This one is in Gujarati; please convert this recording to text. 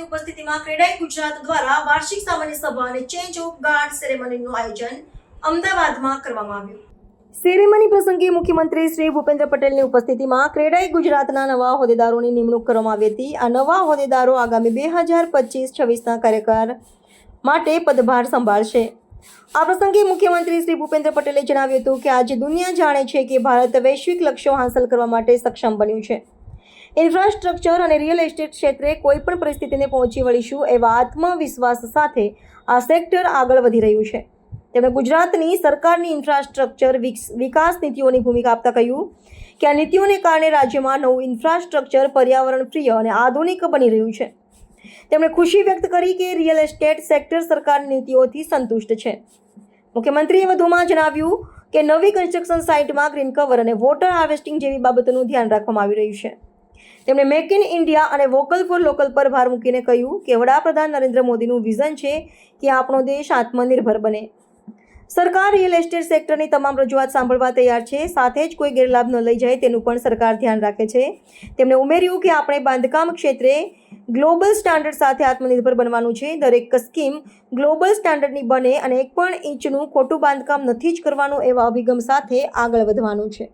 ઉપસ્થિતિમાં ક્રેડાઈ ગુજરાત દ્વારા વાર્ષિક સામાન્ય સભા અને ચેન્જ ઓફ ગાર્ડ સેરેમનીનું આયોજન અમદાવાદમાં કરવામાં આવ્યું. સેરેમની પ્રસંગે મુખ્યમંત્રી શ્રી ભૂપેન્દ્ર પટેલની ઉપસ્થિતિમાં ક્રેડાઈ ગુજરાતના નવા હોદ્દેદારોની નિમણૂક કરવામાં આવી હતી. આ નવા હોદ્દેદારો આગામી બે હજાર પચીસ છવ્વીસના કાર્યકાળ માટે પદભાર સંભાળશે. આ પ્રસંગે મુખ્યમંત્રી શ્રી ભૂપેન્દ્ર પટેલે જણાવ્યું હતું કે આજે દુનિયા જાણે છે કે ભારત વૈશ્વિક લક્ષ્યો હાંસલ કરવા માટે સક્ષમ બન્યું છે. ઇન્ફ્રાસ્ટ્રક્ચર અને રિયલ એસ્ટેટ ક્ષેત્રે કોઈ પણ પરિસ્થિતિને પહોંચી વળીશું એવા આત્મવિશ્વાસ સાથે આ સેક્ટર આગળ વધી રહ્યું છે. તેમણે ગુજરાતની સરકારની ઇન્ફ્રાસ્ટ્રક્ચર વિકસ- નીતિઓની ભૂમિકા આપતા કહ્યું કે આ નીતિઓને કારણે રાજ્યમાં નવું ઇન્ફ્રાસ્ટ્રક્ચર પર્યાવરણ પ્રિય અને આધુનિક બની રહ્યું છે. તેમણે ખુશી વ્યક્ત કરી કે રિયલ એસ્ટેટ સેક્ટર સરકારની નીતિઓથી સંતુષ્ટ છે. મુખ્યમંત્રીએ વધુમાં જણાવ્યું કે નવી કન્સ્ટ્રક્શન સાઇટમાં ગ્રીન કવર અને વોટર હાર્વેસ્ટિંગ જેવી બાબતોનું ધ્યાન રાખવામાં આવી રહ્યું છે. તેમણે મેક ઇન ઇન્ડિયા અને વોકલ ફોર લોકલ પર ભાર મૂકીને કહ્યું કે વડાપ્રધાન નરેન્દ્ર મોદીનું વિઝન છે કે આપણો દેશ આત્મનિર્ભર બને. સરકાર રિયલ એસ્ટેટ સેક્ટરની તમામ રજૂઆત સાંભળવા તૈયાર છે. સાથે જ કોઈ ગેરલાભ ન લઈ જાય તેનું પણ સરકાર ધ્યાન રાખે છે. તેમણે ઉમેર્યું કે આપણે બાંધકામ ક્ષેત્રે ગ્લોબલ સ્ટાન્ડર્ડ સાથે આત્મનિર્ભર બનવાનું છે. દરેક સ્કીમ ગ્લોબલ સ્ટાન્ડર્ડની બને અને એક પણ ઇંચનું ખોટું બાંધકામ નથી જ કરવાનું એવા અભિગમ સાથે આગળ વધવાનું છે.